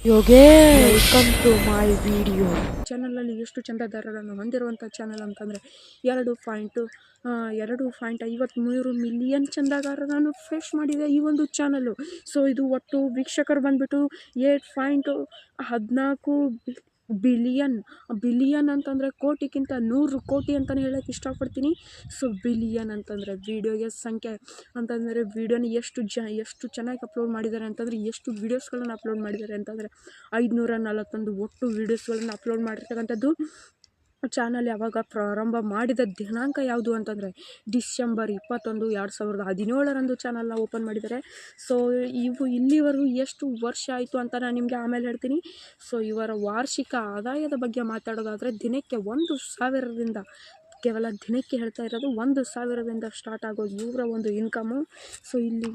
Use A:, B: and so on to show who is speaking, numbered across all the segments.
A: ಯೋಗೇ welcome to my video
B: ಚಾನಲಲ್ಲಿ ಎಷ್ಟು ಚಂದದಾರರನ್ನು ಹೊಂದಿರುವಂಥ ಚಾನಲ್ ಅಂತಂದರೆ ಎರಡು ಪಾಯಿಂಟು ಎರಡು ಪಾಯಿಂಟ್ ಐವತ್ತ್ಮೂರು ಮಿಲಿಯನ್ ಚಂದಾದಾರರನ್ನು ಫ್ರೆಶ್ ಮಾಡಿದೆ ಈ ಒಂದು ಚಾನಲ್ಲು ಸೊ ಇದು ಒಟ್ಟು ವೀಕ್ಷಕರು ಬಂದುಬಿಟ್ಟು ಏಟ್ ಪಾಯಿಂಟು ಹದಿನಾಲ್ಕು ಬಿಲಿಯನ್ ಬಿಲಿಯನ್ ಅಂತಂದರೆ ಕೋಟಿಗಿಂತ ನೂರು ಕೋಟಿ ಅಂತಲೇ ಹೇಳಕ್ಕೆ ಇಷ್ಟಪಡ್ತೀನಿ. ಸೊ ಬಿಲಿಯನ್ ಅಂತಂದರೆ ವೀಡಿಯೋಗೆ ಸಂಖ್ಯೆ ಅಂತಂದರೆ ವೀಡಿಯೋನ ಎಷ್ಟು ಜ, ಎಷ್ಟು ಚೆನ್ನಾಗಿ ಅಪ್ಲೋಡ್ ಮಾಡಿದ್ದಾರೆ ಅಂತಂದರೆ, ಎಷ್ಟು ವೀಡಿಯೋಸ್ಗಳನ್ನು ಅಪ್ಲೋಡ್ ಮಾಡಿದ್ದಾರೆ ಅಂತಂದರೆ, ಐದುನೂರ ನಲವತ್ತೊಂದು ಒಟ್ಟು ವೀಡಿಯೋಸ್ಗಳನ್ನು ಅಪ್ಲೋಡ್ ಮಾಡಿರ್ತಕ್ಕಂಥದ್ದು ಚಾನಲ್ ಯಾವಾಗ ಪ್ರಾರಂಭ ಮಾಡಿದ ದಿನಾಂಕ ಯಾವುದು ಅಂತಂದರೆ ಡಿಸೆಂಬರ್ ಇಪ್ಪತ್ತೊಂದು ಎರಡು ಸಾವಿರದ ಹದಿನೇಳರಂದು ಚಾನಲ್ನ ಓಪನ್ ಮಾಡಿದ್ದಾರೆ. ಸೊ ಇವು ಇಲ್ಲಿವರೆಗೂ ಎಷ್ಟು ವರ್ಷ ಆಯಿತು ಅಂತ ನಾನು ನಿಮಗೆ ಆಮೇಲೆ ಹೇಳ್ತೀನಿ. ಸೊ ಇವರ ವಾರ್ಷಿಕ ಆದಾಯದ ಬಗ್ಗೆ ಮಾತಾಡೋದಾದರೆ ದಿನಕ್ಕೆ ಒಂದು ಸಾವಿರದಿಂದ ಕೇವಲ ದಿನಕ್ಕೆ ಹೇಳ್ತಾ ಇರೋದು ಒಂದು ಸಾವಿರದಿಂದ ಸ್ಟಾರ್ಟ್ ಆಗೋದು ಇವರ ಒಂದು ಇನ್ಕಮು ಸೊ ಇಲ್ಲಿ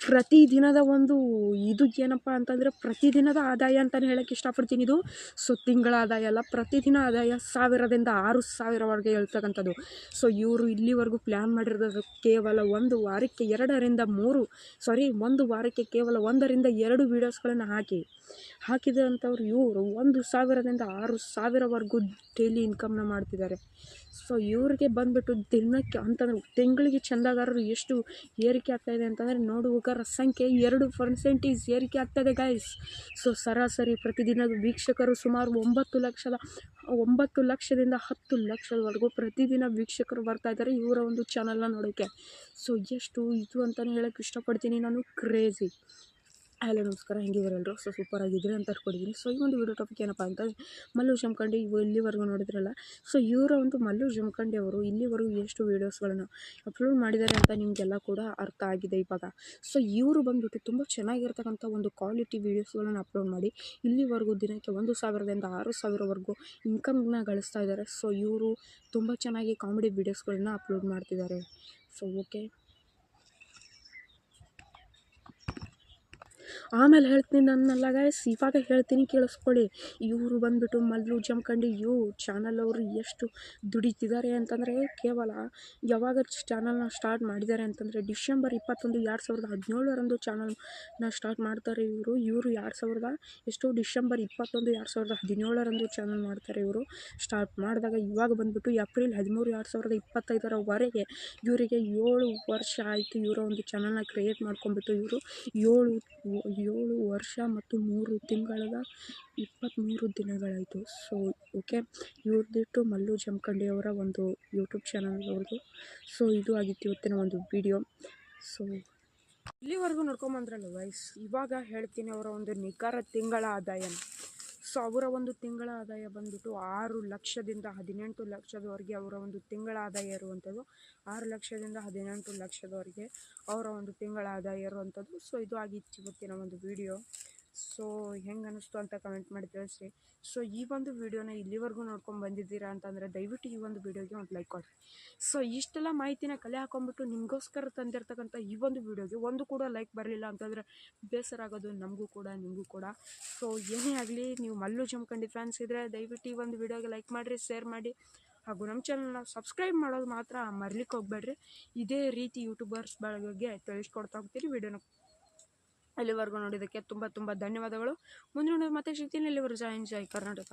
B: ಪ್ರತಿದಿನದ ಒಂದು ಇದು ಏನಪ್ಪ ಅಂತಂದರೆ ಪ್ರತಿದಿನದ ಆದಾಯ ಅಂತಲೇ ಹೇಳೋಕ್ಕೆ ಇಷ್ಟಪಡ್ತೀನಿ ಇದು. ಸೊ, ತಿಂಗಳ ಆದಾಯ ಅಲ್ಲ, ಪ್ರತಿದಿನ ಆದಾಯ ಸಾವಿರದಿಂದ ಆರು ಸಾವಿರವರೆಗೆ ಹೇಳ್ತಕ್ಕಂಥದ್ದು. ಸೊ, ಇವರು ಇಲ್ಲಿವರೆಗೂ ಪ್ಲ್ಯಾನ್ ಮಾಡಿರೋದು ಕೇವಲ ಒಂದು ವಾರಕ್ಕೆ ಎರಡರಿಂದ ಮೂರು ಸಾರಿ ಒಂದು ವಾರಕ್ಕೆ ಕೇವಲ ಒಂದರಿಂದ ಎರಡು ವೀಡಿಯೋಸ್ಗಳನ್ನು ಹಾಕಿ, ಹಾಕಿದಂಥವ್ರು ಇವರು ಒಂದು ಸಾವಿರದಿಂದ ಆರು ಸಾವಿರವರೆಗೂ ಡೈಲಿ ಇನ್ಕಮ್ನ ಮಾಡ್ತಿದ್ದಾರೆ. ಸೊ, ಇವ್ರಿಗೆ ಬಂದುಬಿಟ್ಟು ದಿನಕ್ಕೆ ಅಂತಂದ್ರೆ ತಿಂಗಳಿಗೆ ಚಂದಾಗಾರರು ಎಷ್ಟು ಏರಿಕೆ ಆಗ್ತಾಯಿದೆ ಅಂತಂದರೆ ನೋಡುಗರ ಸಂಖ್ಯೆ ಎರಡು ಪರ್ಸೆಂಟೇಜ್ ಏರಿಕೆ ಆಗ್ತದೆ ಗಾಯ್ಸ್ ಸೊ ಸರಾಸರಿ ಪ್ರತಿದಿನದ ವೀಕ್ಷಕರು ಸುಮಾರು ಒಂಬತ್ತು ಲಕ್ಷದ, ಒಂಬತ್ತು ಲಕ್ಷದಿಂದ ಹತ್ತು ಲಕ್ಷದವರೆಗೂ ಪ್ರತಿದಿನ ವೀಕ್ಷಕರು ಬರ್ತಾ ಇದ್ದಾರೆ ಇವರ ಒಂದು ಚಾನಲ್ನ ನೋಡೋಕ್ಕೆ ಸೊ ಎಷ್ಟು ಇದು ಅಂತಲೇ ಹೇಳೋಕ್ಕೆ ಇಷ್ಟಪಡ್ತೀನಿ ನಾನು. ಕ್ರೇಜಿ ಹಲೋ, ನಮಸ್ಕಾರ. ಹೆಂಗಿದ್ದಾರೆ ಎಲ್ಲರೂ? ಸೊ ಸೂಪರ್ ಆಗಿದ್ದೀರಿ ಅಂತ ಅನ್ಕೊಂಡಿದ್ದೀನಿ ಸೊ ಈ ಒಂದು ವಿಡಿಯೋ ಟಾಪಿಕ್ ಏನಪ್ಪ ಅಂತ ಮಲ್ಲು ಜಮಖಂಡಿ ಇವು ಇಲ್ಲಿವರೆಗೂ ನೋಡಿದ್ರಲ್ಲ? ಸೊ ಇವರ ಒಂದು ಮಲ್ಲು ಜಮಖಂಡಿ ಅವರು ಇಲ್ಲಿವರೆಗೂ ಎಷ್ಟು ವೀಡಿಯೋಸ್ಗಳನ್ನು ಅಪ್ಲೋಡ್ ಮಾಡಿದ್ದಾರೆ ಅಂತ ನಿಮಗೆಲ್ಲ ಕೂಡ ಅರ್ಥ ಆಗಿದೆ ಇವಾಗ. ಸೊ ಇವರು ಬಂದುಬಿಟ್ಟು ತುಂಬ ಚೆನ್ನಾಗಿರ್ತಕ್ಕಂಥ ಒಂದು ಕ್ವಾಲಿಟಿ ವೀಡಿಯೋಸ್ಗಳನ್ನು ಅಪ್ಲೋಡ್ ಮಾಡಿ, ಇಲ್ಲಿವರೆಗೂ ದಿನಕ್ಕೆ ಒಂದು ಸಾವಿರದಿಂದ ಆರು ಸಾವಿರವರೆಗೂ ಇನ್ಕಮ್ನ ಗಳಿಸ್ತಾ ಇದ್ದಾರೆ. ಸೊ ಇವರು ತುಂಬ ಚೆನ್ನಾಗಿ ಕಾಮಿಡಿ ವೀಡಿಯೋಸ್ಗಳನ್ನ ಅಪ್ಲೋಡ್ ಮಾಡ್ತಿದ್ದಾರೆ. ಸೊ ಓಕೆ ಆಮೇಲೆ ಹೇಳ್ತೀನಿ ನನ್ನಲ್ಲಾಗ ಗಾಯ್ಸ್ ಇವಾಗ ಹೇಳ್ತೀನಿ ಕೇಳಿಸ್ಕೊಳ್ಳಿ. ಇವರು ಬಂದುಬಿಟ್ಟು ಮಲ್ಲು ಜಮ್ಕಂಡಿ, ಯು ಚಾನಲ್ ಅವರು ಎಷ್ಟು ದುಡಿತಿದ್ದಾರೆ ಅಂತಂದರೆ ಕೇವಲ ಯಾವಾಗ ಚಾನಲ್ನ ಸ್ಟಾರ್ಟ್ ಮಾಡಿದ್ದಾರೆ ಅಂತಂದರೆ ಡಿಸೆಂಬರ್ ಇಪ್ಪತ್ತೊಂದು, ಎರಡು ಸಾವಿರದ ಹದಿನೇಳರಂದು ಚಾನಲ್ನ ಸ್ಟಾರ್ಟ್ ಮಾಡ್ತಾರೆ ಇವರು. ಇವರು ಎರಡು ಸಾವಿರದ ಎಷ್ಟು? ಡಿಸೆಂಬರ್ ಇಪ್ಪತ್ತೊಂದು, ಎರಡು ಸಾವಿರದ ಹದಿನೇಳರಂದು ಚಾನಲ್ ಮಾಡ್ತಾರೆ ಇವರು. ಸ್ಟಾರ್ಟ್ ಮಾಡಿದಾಗ ಇವಾಗ ಬಂದುಬಿಟ್ಟು ಏಪ್ರಿಲ್ ಹದಿಮೂರು, ಎರಡು ಸಾವಿರದ ಇಪ್ಪತ್ತೈದರವರೆಗೆ ಇವರಿಗೆ ಏಳು ವರ್ಷ ಆಯಿತು ಇವರ ಒಂದು ಚಾನಲ್ನ ಕ್ರಿಯೇಟ್ ಮಾಡ್ಕೊಂಡ್ಬಿಟ್ಟು ಇವರು. ಏಳು ಏಳು ವರ್ಷ ಮತ್ತು ಮೂರು ತಿಂಗಳ ಇಪ್ಪತ್ತ್ಮೂರು ದಿನಗಳಾಯಿತು. ಸೊ ಓಕೆ ಇವ್ರದ್ದಿಟ್ಟು ಮಲ್ಲು ಜಮಖಂಡಿ ಅವರ ಒಂದು ಯೂಟ್ಯೂಬ್ ಚಾನಲ್ ಅವ್ರದ್ದು. ಸೊ ಇದು ಆಗಿತ್ತು ಇವತ್ತಿನ ಒಂದು ವಿಡಿಯೋ ಸೊ ಇಲ್ಲಿವರೆಗೂ ನೋಡ್ಕೊಂಬಂದ್ರಲ್ಲ ವೈಸ್ ಇವಾಗ ಹೇಳ್ತೀನಿ ಅವರ ಒಂದು ನಿಖರ ತಿಂಗಳ ಆದಾಯನ. ಸೊ ಅವರ ಒಂದು ತಿಂಗಳ ಆದಾಯ ಬಂದ್ಬಿಟ್ಟು ಆರು ಲಕ್ಷದಿಂದ ಹದಿನೆಂಟು ಲಕ್ಷದವರೆಗೆ ಅವರ ಒಂದು ತಿಂಗಳ ಆದಾಯ ಇರುವಂಥದ್ದು. ಆರು ಲಕ್ಷದಿಂದ ಹದಿನೆಂಟು ಲಕ್ಷದವರೆಗೆ ಅವರ ಒಂದು ತಿಂಗಳ ಆದಾಯ ಇರುವಂಥದ್ದು. ಸೊ ಇದು ಆಗಿತ್ತು ಇವತ್ತಿನ ಒಂದು ವಿಡಿಯೋ ಸೊ ಹೆಂಗೆ ಅನ್ನಿಸ್ತು ಅಂತ ಕಮೆಂಟ್ ಮಾಡಿ ತಿಳಿಸ್ರಿ. ಸೊ ಈ ಒಂದು ವಿಡಿಯೋನ ಇಲ್ಲಿವರೆಗೂ ನೋಡ್ಕೊಂಡು ಬಂದಿದ್ದೀರಾ ಅಂತಂದರೆ ದಯವಿಟ್ಟು ಈ ಒಂದು ವಿಡಿಯೋಗೆ ಒಂದು ಲೈಕ್ ಕೊಡಿರಿ. ಸೊ ಇಷ್ಟೆಲ್ಲ ಮಾಹಿತಿನ ಕಲೆ ಹಾಕೊಂಡ್ಬಿಟ್ಟು ನಿಮಗೋಸ್ಕರ ತಂದಿರ್ತಕ್ಕಂಥ ಈ ಒಂದು ವಿಡಿಯೋಗೆ ಒಂದು ಕೂಡ ಲೈಕ್ ಬರಲಿಲ್ಲ ಅಂತಂದರೆ ಬೇಸರ ಆಗೋದು ನಮಗೂ ಕೂಡ, ನಿಮಗೂ ಕೂಡ. ಸೊ ಏನೇ ಆಗಲಿ, ನೀವು ಮಲ್ಲು ಜಮ್ಕಂಡಿ ಫ್ಯಾನ್ಸ್ ಇದ್ದರೆ ದಯವಿಟ್ಟು ಈ ಒಂದು ವಿಡಿಯೋಗೆ ಲೈಕ್ ಮಾಡಿರಿ ಶೇರ್ ಮಾಡಿ. ಹಾಗೂ ನಮ್ಮ ಚಾನಲ್ನ ಸಬ್ಸ್ಕ್ರೈಬ್ ಮಾಡೋದು ಮಾತ್ರ ಮರ್ಲಿಕ್ಕೆ ಹೋಗ್ಬೇಡ್ರಿ. ಇದೇ ರೀತಿ ಯೂಟ್ಯೂಬರ್ಸ್ ಬಗ್ಗೆ ತಿಳಿಸ್ಕೊಡ್ತಾ ಹೋಗ್ತೀರಿ ವಿಡಿಯೋನ ಅಲ್ಲಿವರೆಗೂ ನೋಡಿದ್ದಕ್ಕೆ ತುಂಬ ತುಂಬ ಧನ್ಯವಾದಗಳು. ಮುಂದಿನ ಮತ್ತೆ ಸಿಗ್ತೀನಿ ಇಲ್ಲಿವರೆಗೂ ಜೈ ಜೈ ಕರ್ನಾಟಕ.